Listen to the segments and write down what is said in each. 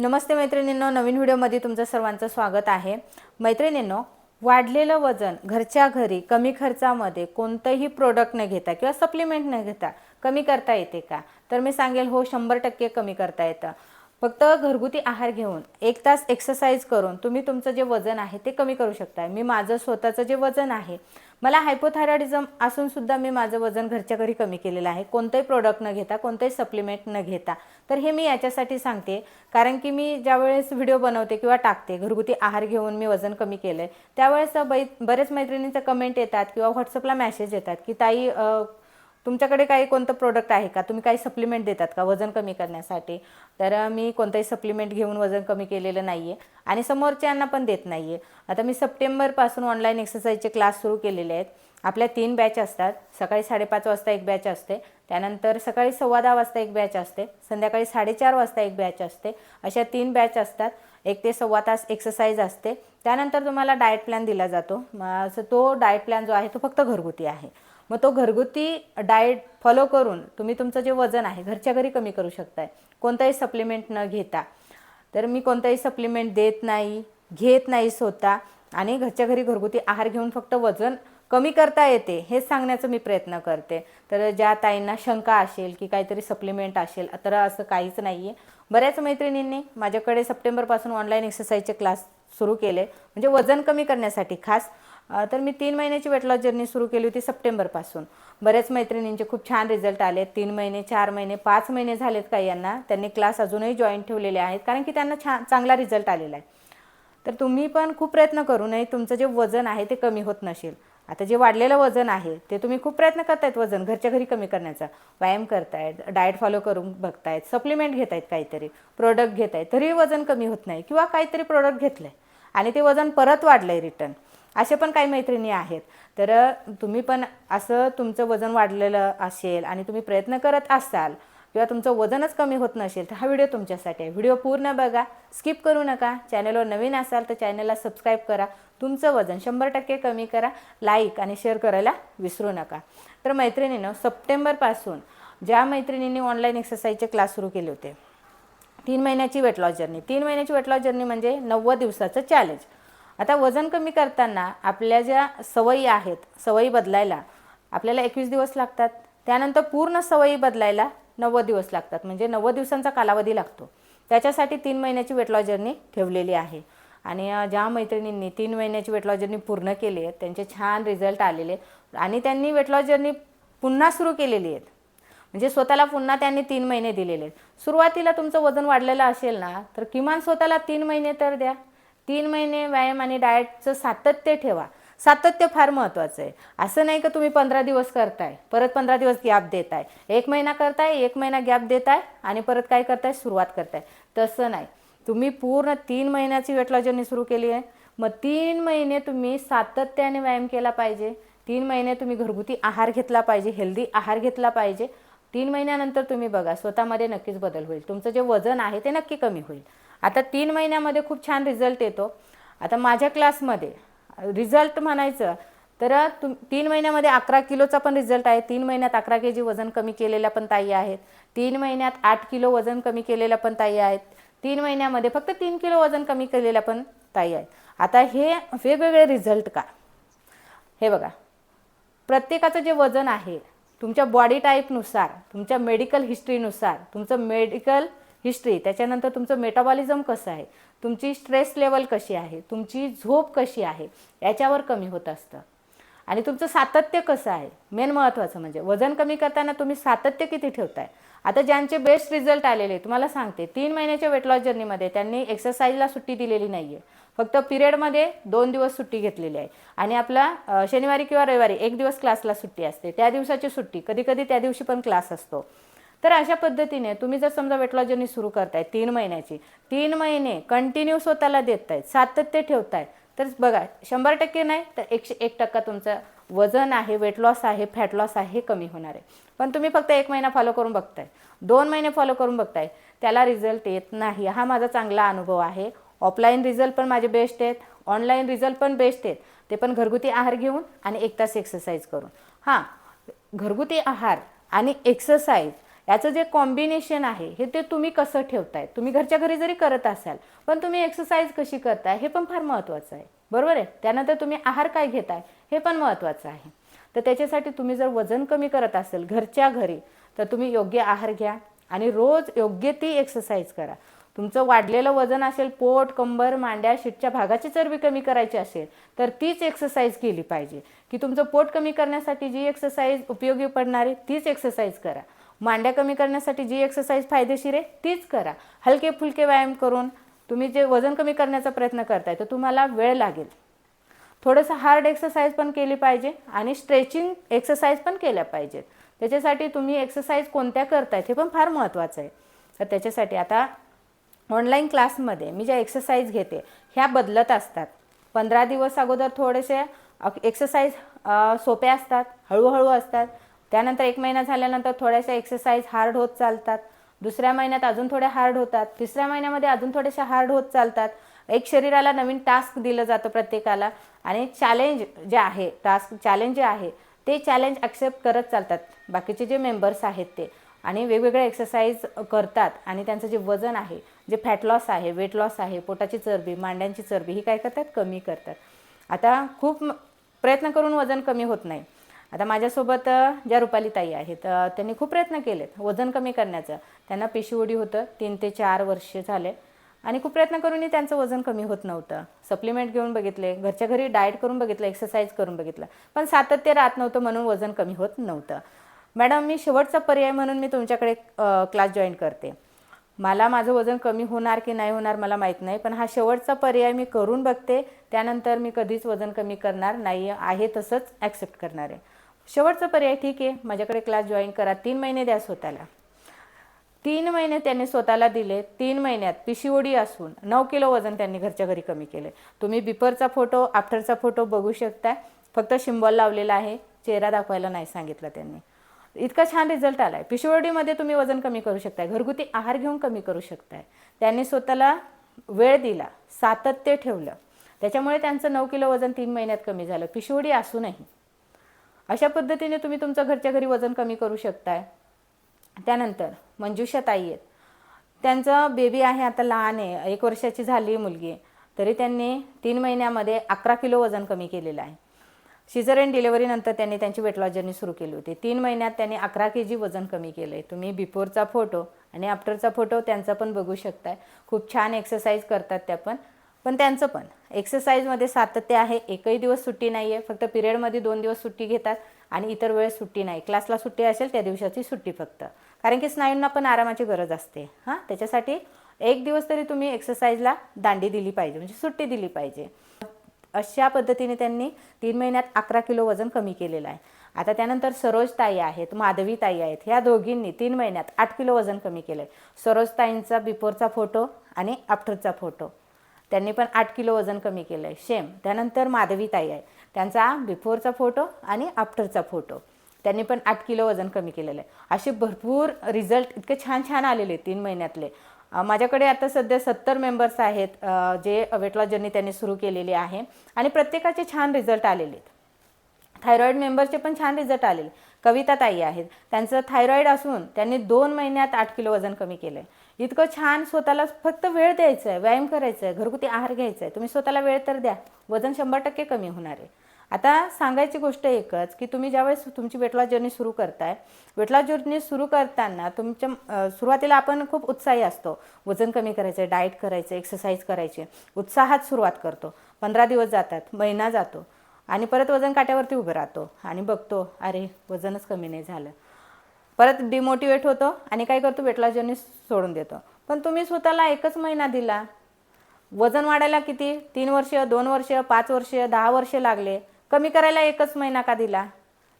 नमस्ते मैत्रिणींनो नवीन व्हिडिओमध्ये तुमचं सर्वांचं स्वागत आहे. मैत्रिणींनो वाढलेलं वजन घरच्या घरी कमी खर्चामध्ये कोणतंही प्रोडक्ट न घेता किंवा सप्लिमेंट न घेता कमी करता येते का? तर मी सांगेल हो शंभर टक्के कमी करता येतं. फक्त घरगुती आहार घेऊन एक तास एक्सरसाइज करून तुम्ही तुमचं जे वजन आहे ते कमी करू शकता मी माझं स्वतःचं जे वजन आहे मला हायपोथायरॉइडिझम असून सुद्धा मी माझं वजन घरच्या घरी कमी केलेलं आहे. कोणतंही प्रोडक्ट न घेता कोणतंही सप्लिमेंट न घेता. तर हे मी याच्यासाठी सांगते कारण की मी ज्यावेळेस व्हिडिओ बनवते किंवा टाकते घरगुती आहार घेऊन मी वजन कमी केलं आहे त्यावेळेस बै बरेच मैत्रिणींचे कमेंट येतात किंवा व्हॉट्सअपला मॅसेज येतात की ताई तुमच्याकडे काही कोणतं प्रोडक्ट आहे का? तुम्ही काही सप्लिमेंट देतात का वजन कमी करण्यासाठी? तर मी कोणतंही सप्लिमेंट घेऊन वजन कमी केलेलं नाही आहे आणि समोरच्यांना पण देत नाही आहे आता मी सप्टेंबरपासून ऑनलाईन एक्सरसाइजचे क्लास सुरू केलेले आहेत. आपल्या तीन बॅच असतात. सकाळी साडेपाच वाजता एक बॅच असते. त्यानंतर सकाळी सव्वा दहा वाजता एक बॅच असते. संध्याकाळी साडेचार वाजता एक बॅच असते. अशा तीन बॅच असतात. एक ते सव्वा तास एक्सरसाइज असते. त्यानंतर तुम्हाला डाएट प्लॅन दिला जातो. असं तो डाएट प्लॅन जो आहे तो फक्त घरगुती आहे. मग तो घरगुती डाएट फॉलो करून तुम्ही तुमचं जे वजन आहे घरच्या घरी कमी करू शकताय. कोणताही सप्लिमेंट न घेता. तर मी कोणताही सप्लिमेंट देत नाही घेत नाही स्वतः. आणि घरच्या घरी घरगुती आहार घेऊन फक्त वजन कमी करता येते हे सांगण्याचा मी प्रयत्न करते. तर ज्या ताईंना शंका असेल की काहीतरी सप्लिमेंट असेल तर असं काहीच नाही आहे बऱ्याच मैत्रिणींनी माझ्याकडे सप्टेंबरपासून ऑनलाईन एक्सरसाइजचे क्लास सुरू केले. म्हणजे वजन कमी करण्यासाठी खास तर मी तीन महिन्याची वेट लॉस जर्नी सुरू केली होती सप्टेंबरपासून. बऱ्याच मैत्रिणींचे खूप छान रिझल्ट आले. तीन महिने चार महिने पाच महिने झालेत काही यांना. त्यांनी क्लास अजूनही जॉईन ठेवलेले आहेत. कारण की त्यांना छान चांगला रिझल्ट आलेला आहे. तर तुम्ही पण खूप प्रयत्न करू नये. तुमचं जे वजन आहे ते कमी होत नसेल. आता जे वाढलेलं वजन आहे ते तुम्ही खूप प्रयत्न करतायत वजन घरच्या घरी कमी करण्याचा. व्यायाम करतायत डाएट फॉलो करून बघतायत सप्लिमेंट घेत आहेत काहीतरी प्रोडक्ट घेत आहेत तरी वजन कमी होत नाही. किंवा काहीतरी प्रोडक्ट घेतलं आहे आणि ते वजन परत वाढलं आहे रिटर्न असे पण काही मैत्रिणी आहेत. तर तुम्ही पण असं तुमचं वजन वाढलेलं असेल आणि तुम्ही प्रयत्न करत असाल किंवा तुमचं वजनच कमी होत नसेल तर हा व्हिडिओ तुमच्यासाठी आहे. व्हिडिओ पूर्ण बघा. स्किप करू नका. चॅनलवर नवीन असाल तर चॅनलला सबस्क्राईब करा. तुमचं वजन शंभर टक्के कमी करा. लाईक आणि शेअर करायला विसरू नका. तर मैत्रिणीनं सप्टेंबरपासून ज्या मैत्रिणींनी ऑनलाईन एक्सरसाइजचे क्लास सुरू केले होते तीन महिन्याची वेट लॉस जर्नी तीन महिन्याची वेट लॉस जर्नी म्हणजे नव्वद दिवसाचं चॅलेंज आता वजन कमी करताना आपल्या ज्या सवयी आहेत सवयी बदलायला आपल्याला एकवीस दिवस लागतात. त्यानंतर पूर्ण सवयी बदलायला नव्वद दिवस लागतात. म्हणजे नव्वद दिवसांचा कालावधी लागतो. त्याच्यासाठी तीन महिन्याची वेट लॉस जर्नी ठेवलेली आहे. आणि ज्या मैत्रिणींनी तीन महिन्याची वेट लॉस जर्नी पूर्ण केली आहे त्यांचे छान रिझल्ट आलेले आहेत. आणि त्यांनी वेट लॉस जर्नी पुन्हा सुरू केलेली आहेत. म्हणजे स्वतःला पुन्हा त्यांनी तीन महिने दिलेले आहेत. सुरुवातीला तुमचं वजन वाढलेलं असेल ना तर किमान स्वतःला तीन महिने तर द्या. तीन महिने व्यायाम आणि डाएटचं सातत्य ठेवा. सातत्य फार महत्त्वाचं आहे. असं नाही का तुम्ही पंधरा दिवस करताय परत पंधरा दिवस गॅप देताय. एक महिना करताय एक महिना गॅप देताय आणि परत काय करताय? सुरुवात करताय. तसं नाही. तुम्ही पूर्ण तीन महिन्याची वेट लॉस जर्नी सुरू केली आहे. मग तीन महिने तुम्ही सातत्याने व्यायाम केला पाहिजे. तीन महिने तुम्ही घरगुती आहार घेतला पाहिजे हेल्दी आहार घेतला पाहिजे. तीन महिन्यानंतर तुम्ही बघा स्वतःमध्ये नक्कीच बदल होईल. तुमचं जे वजन आहे ते नक्की कमी होईल. आता तीन महिन्यामध्ये खूप छान रिझल्ट येतो. आता माझ्या क्लासमध्ये रिझल्ट म्हणायचं तर तुम तीन महिन्यामध्ये अकरा किलोचा पण रिझल्ट आहे. तीन महिन्यात अकरा के जी वजन कमी केलेल्या पण ताई आहेत. तीन महिन्यात आठ किलो वजन कमी केलेल्या पण ताई आहेत. तीन महिन्यामध्ये फक्त तीन किलो वजन कमी केलेल्या पण ताई आहेत. आता हे वेगवेगळे रिझल्ट का? हे बघा. प्रत्येकाचं जे वजन आहे तुमच्या बॉडी टाईपनुसार तुमच्या मेडिकल हिस्ट्रीनुसार तुमचं मेडिकल हिस्ट्री त्याच्यानंतर तुमचं मेटाबॉलिझम कसं आहे? तुमची स्ट्रेस लेवल कशी आहे? तुमची झोप कशी आहे? याच्यावर कमी होत असतं. आणि तुमचं सातत्य कसं आहे? मेन महत्त्वाचं म्हणजे वजन कमी करताना तुम्ही सातत्य किती ठेवताय? आता ज्यांचे बेस्ट रिझल्ट आलेले तुम्हाला सांगते तीन महिन्याच्या वेट लॉस जर्नीमध्ये त्यांनी एक्सरसाइजला सुट्टी दिलेली नाही आहे फक्त पिरियडमध्ये दोन दिवस सुट्टी घेतलेली आहे. आणि आपला शनिवारी किंवा रविवारी एक दिवस क्लासला सुट्टी असते. त्या दिवसाची सुट्टी कधी कधी त्या दिवशी पण क्लास असतो. तर अशा पद्धतीने तुम्ही जर समजा वेट लॉस जर्नी सुरू करताय तीन महिन्याची तीन महिने कंटिन्यू स्वतःला देत आहेत सातत्य ठेवताय तर बघा शंभर टक्के नाही तर एकशे एक टक्का तुमचं वजन आहे वेट लॉस आहे फॅट लॉस आहे हे कमी होणार आहे. पण तुम्ही फक्त एक महिना फॉलो करून बघताय. दोन महिने फॉलो करून बघताय. त्याला रिझल्ट येत नाही. हा माझा चांगला अनुभव आहे. ऑफलाईन रिझल्ट पण माझे बेस्ट आहेत. ऑनलाईन रिझल्ट पण बेस्ट आहेत. ते पण घरगुती आहार घेऊन आणि एक तास एक्सरसाइज करून. हां घरगुती आहार आणि एक्सरसाइज याचं जे कॉम्बिनेशन आहे हे ते तुम्ही कसं ठेवताय? तुम्ही घरच्या घरी जरी करत असाल पण तुम्ही एक्सरसाइज कशी करताय हे पण फार महत्त्वाचं आहे. बरोबर आहे? त्यानंतर तुम्ही आहार काय घेताय हे पण महत्त्वाचं आहे. तर त्याच्यासाठी तुम्ही जर वजन कमी करत असेल घरच्या घरी तर तुम्ही योग्य आहार घ्या आणि रोज योग्य ती एक्सरसाइज करा. तुमचं वाढलेलं वजन असेल पोट कंबर मांड्या शीटच्या भागाची चरबी कमी करायची असेल तर तीच एक्सरसाइज केली पाहिजे. की तुमचं पोट कमी करण्यासाठी जी एक्सरसाइज उपयोगी पडणारी तीच एक्सरसाइज करा. मांड्या कमी करण्यासाठी जी एक्सरसाइज फायदेशीर आहे तीच करा. हलके फुलके व्यायाम करून तुम्ही जे वजन कमी करण्याचा प्रयत्न करताय तर तुम्हाला वेळ लागेल. थोडंसं हार्ड एक्सरसाइज पण केली पाहिजे आणि स्ट्रेचिंग एक्सरसाइज पण केल्या पाहिजेत. त्याच्यासाठी तुम्ही एक्सरसाइज कोणत्या करतायत हे पण फार महत्त्वाचं आहे. तर त्याच्यासाठी आता ऑनलाईन क्लासमध्ये मी ज्या एक्सरसाइज घेते ह्या बदलत असतात. पंधरा दिवस अगोदर थोडेसे एक्सरसाइज सोप्या असतात हळूहळू असतात. त्यानंतर एक महिना झाल्यानंतर थोड्याशा एक्सरसाइज हार्ड होत चालतात. दुसऱ्या महिन्यात अजून थोड्या हार्ड होतात. तिसऱ्या महिन्यामध्ये अजून थोड्याशा हार्ड होत चालतात. एक शरीराला नवीन टास्क दिलं जातं प्रत्येकाला आणि चॅलेंज जे आहे टास्क चॅलेंज जे आहे ते चॅलेंज ॲक्सेप्ट करत चालतात. बाकीचे जे मेंबर्स आहेत ते. आणि वेगवेगळे एक्सरसाइज करतात आणि त्यांचं जे वजन आहे जे फॅट लॉस आहे वेट लॉस आहे पोटाची चरबी मांड्यांची चरबी ही काय करतात? कमी करतात. आता खूप प्रयत्न करून वजन कमी होत नाही. आता माझ्यासोबत ज्या रुपाली ताई आहेत त्यांनी खूप प्रयत्न केलेत वजन कमी करण्याचं. त्यांना पेशीओडी होतं तीन ते चार वर्ष झाले. आणि खूप प्रयत्न करूनही त्यांचं वजन कमी होत नव्हतं. सप्लिमेंट घेऊन बघितले घरच्या घरी डाएट करून बघितलं एक्सरसाइज करून बघितलं. पण सातत्य राहत नव्हतं म्हणून वजन कमी होत नव्हतं. मॅडम मी शेवटचा पर्याय म्हणून मी तुमच्याकडे क्लास जॉईन करते. मला माझं वजन कमी होणार की नाही होणार मला माहीत नाही पण हा शेवटचा पर्याय मी करून बघते. त्यानंतर मी कधीच वजन कमी करणार नाही आहे तसंच ॲक्सेप्ट करणार. आहे शेवटचा पर्याय ठीक आहे. माझ्याकडे क्लास जॉईन करा. तीन महिने द्या स्वतःला. तीन महिने त्यांनी स्वतःला दिले. तीन महिन्यात पिशिओडी असून नऊ किलो वजन त्यांनी घरच्या घरी कमी केले. तुम्ही बिफोरचा फोटो आफ्टरचा फोटो बघू शकता. फक्त शिंबॉल लावलेला आहे. चेहरा दाखवायला नाही सांगितलं त्यांनी. इतका छान रिझल्ट आला आहे पिशिओडीमध्ये तुम्ही वजन कमी करू शकताय. घरगुती आहार घेऊन कमी करू शकताय. त्यांनी स्वतःला वेळ दिला. सातत्य ठेवलं. त्याच्यामुळे त्यांचं नऊ किलो वजन तीन महिन्यात कमी झालं. पिशिओडी असूनही. अशा पद्धतीने तुम्ही तुमचं घरच्या घरी वजन कमी करू शकताय. त्यानंतर मंजुषा ताई आहेत. त्यांचं बेबी आहे आता लहान आहे. एक वर्षाची झाली मुलगी. तरी त्यांनी तीन महिन्यामध्ये अकरा किलो वजन कमी केलेलं आहे. सिझर अँड डिलेवरीनंतर त्यांनी त्यांची वेट लॉस जर्नी सुरू केली होती. तीन महिन्यात त्यांनी अकरा के जी वजन कमी केलं आहे तुम्ही बिफोरचा फोटो आणि आफ्टरचा फोटो त्यांचा पण बघू शकताय. खूप छान एक्सरसाइज करतात त्या पण. पण त्यांचं पण. एक्सरसाइजमध्ये सातत्य आहे. एकही दिवस सुट्टी नाही आहे फक्त पिरियडमध्ये दोन दिवस सुट्टी घेतात आणि इतर वेळेस सुट्टी नाही. क्लासला सुट्टी असेल त्या दिवसाची सुट्टी फक्त. कारण की स्नायूंना पण आरामाची गरज असते. हां? त्याच्यासाठी एक दिवस तरी तुम्ही एक्सरसाइजला दांडी दिली पाहिजे. म्हणजे सुट्टी दिली पाहिजे. अशा पद्धतीने त्यांनी तीन महिन्यात अकरा किलो वजन कमी केलेलं आहे. आता त्यानंतर सरोज ताई आहेत माधवी ताई आहेत ह्या दोघींनी तीन महिन्यात आठ किलो वजन कमी केलं आहे सरोज ताईंचा बिफोरचा फोटो आणि आफ्टरचा फोटो त्यांनी पण आठ किलो वजन कमी केलं आहे शेम त्यानंतर माधवी ताई आहे. त्यांचा बिफोरचा फोटो आणि आफ्टरचा फोटो. त्यांनी पण आठ किलो वजन कमी केलेलं आहे. असे भरपूर रिझल्ट इतके छान छान आलेले तीन महिन्यातले. माझ्याकडे आता सध्या सत्तर मेंबर्स आहेत जे वेट लॉस जर्नी त्यांनी सुरू केलेली आहे. आणि प्रत्येकाचे छान रिझल्ट आलेले आहेत. थायरॉईड मेंबरचे पण छान रिझल्ट आलेले कविता ताई आहेत. त्यांचं थायरॉईड असून त्यांनी दोन महिन्यात आठ किलो वजन कमी केलं आहे इतकं छान स्वतःला फक्त वेळ द्यायचा आहे व्यायाम करायचा आहे घरगुती आहार घ्यायचा आहे तुम्ही स्वतःला वेळ तर द्या. वजन शंभर टक्के कमी होणार आहे. आता सांगायची गोष्ट एकच की तुम्ही ज्यावेळेस तुमची वेट लॉस जर्नी सुरू करताय वेट लॉस जर्नी सुरू करताना तुमच्या सुरुवातीला आपण खूप उत्साही असतो. वजन कमी करायचं आहे डाएट करायचं एक्सरसाइज करायची. उत्साहात सुरुवात करतो. पंधरा दिवस जातात महिना जातो. आणि परत वजन काट्यावरती उभं राहतो. आणि बघतो अरे वजनच कमी नाही झालं. परत डिमोटिवेट होतो आणि काय करतो वेट जर्नी सोडून देतो. पण तुम्ही स्वतःला एकच महिना दिला. वजन वाढायला किती? तीन वर्ष दोन वर्ष पाच वर्ष दहा वर्ष लागले. कमी करायला एकच महिना का दिला?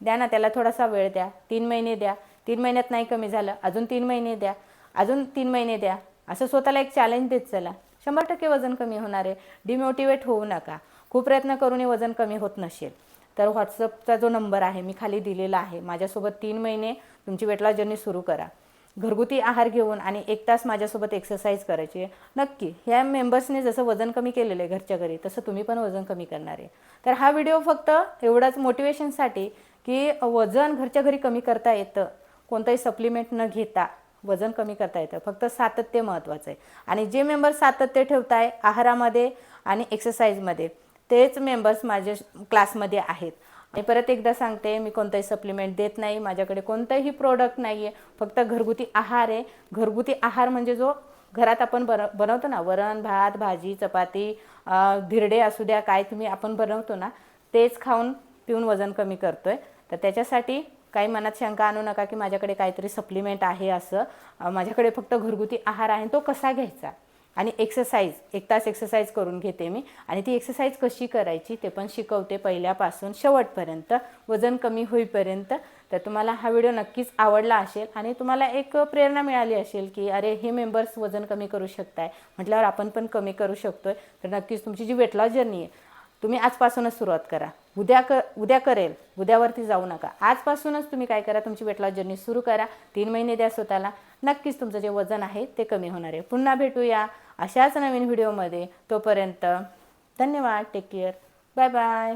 द्या ना त्याला थोडासा वेळ द्या. तीन महिने द्या. तीन महिन्यात नाही कमी झालं. अजून तीन महिने द्या. अजून तीन महिने द्या. असं स्वतःला एक चॅलेंज देत चला. शंभर टक्के वजन कमी होणार आहे. डिमोटिवेट होऊ नका. खूप प्रयत्न करूनही वजन कमी होत नसेल. तर व्हॉट्सअपचा जो नंबर आहे मी खाली दिलेला आहे. माझ्यासोबत तीन महिने तुमची वेट लॉस जर्नी सुरू करा. घरगुती आहार घेऊन आणि एक तास माझ्यासोबत एक्सरसाइज करायची आहे. नक्की ह्या मेंबर्सने जसं वजन कमी केलेलं आहे घरच्या घरी तसं तुम्ही पण वजन कमी करणार आहे. तर हा व्हिडिओ फक्त एवढाच मोटिवेशनसाठी की वजन घरच्या घरी कमी करता येतं. कोणतंही सप्लिमेंट न घेता वजन कमी करता येतं. फक्त सातत्य महत्त्वाचं आहे. आणि जे मेंबर सातत्य ठेवताय आहारामध्ये आणि एक्सरसाइजमध्ये तेच मेंबर्स माझ्या क्लासमध्ये आहेत. आणि परत एकदा सांगते मी कोणतंही सप्लिमेंट देत नाही माझ्याकडे कोणतंही प्रोडक्ट नाही आहे फक्त घरगुती आहार आहे. घरगुती आहार म्हणजे जो घरात आपण बन बनवतो ना वरण भात भाजी चपाती धिरडे असू द्या काय तुम्ही आपण बनवतो ना तेच खाऊन पिऊन वजन कमी करतो आहे तर त्याच्यासाठी काही मनात शंका आणू नका की माझ्याकडे काहीतरी सप्लिमेंट आहे असं. माझ्याकडे फक्त घरगुती आहार आहे तो कसा घ्यायचा? आणि एक्सरसाइज एक तास एक्सरसाइज करून घेते मी. आणि ती एक्सरसाइज कशी करायची ते पण शिकवते पहिल्यापासून शेवटपर्यंत. वजन कमी होईपर्यंत. तर तुम्हाला हा व्हिडिओ नक्कीच आवडला असेल आणि तुम्हाला एक प्रेरणा मिळाली असेल की अरे हे मेंबर्स वजन कमी करू शकताय. म्हटल्यावर आपण पण कमी करू शकतोय. तर नक्कीच तुमची जी वेट लॉस जर्नी आहे तुम्ही आजपासूनच सुरुवात करा. उद्या क उद्या करेल उद्यावरती जाऊ नका. आजपासूनच तुम्ही काय करा तुमची वेट लॉस जर्नी सुरू करा. तीन महिने द्या स्वतःला. नक्कीच तुमचं जे वजन आहे ते कमी होणार आहे. पुन्हा भेटूया अशाच नवीन व्हिडिओमध्ये तोपर्यंत धन्यवाद. Take care bye bye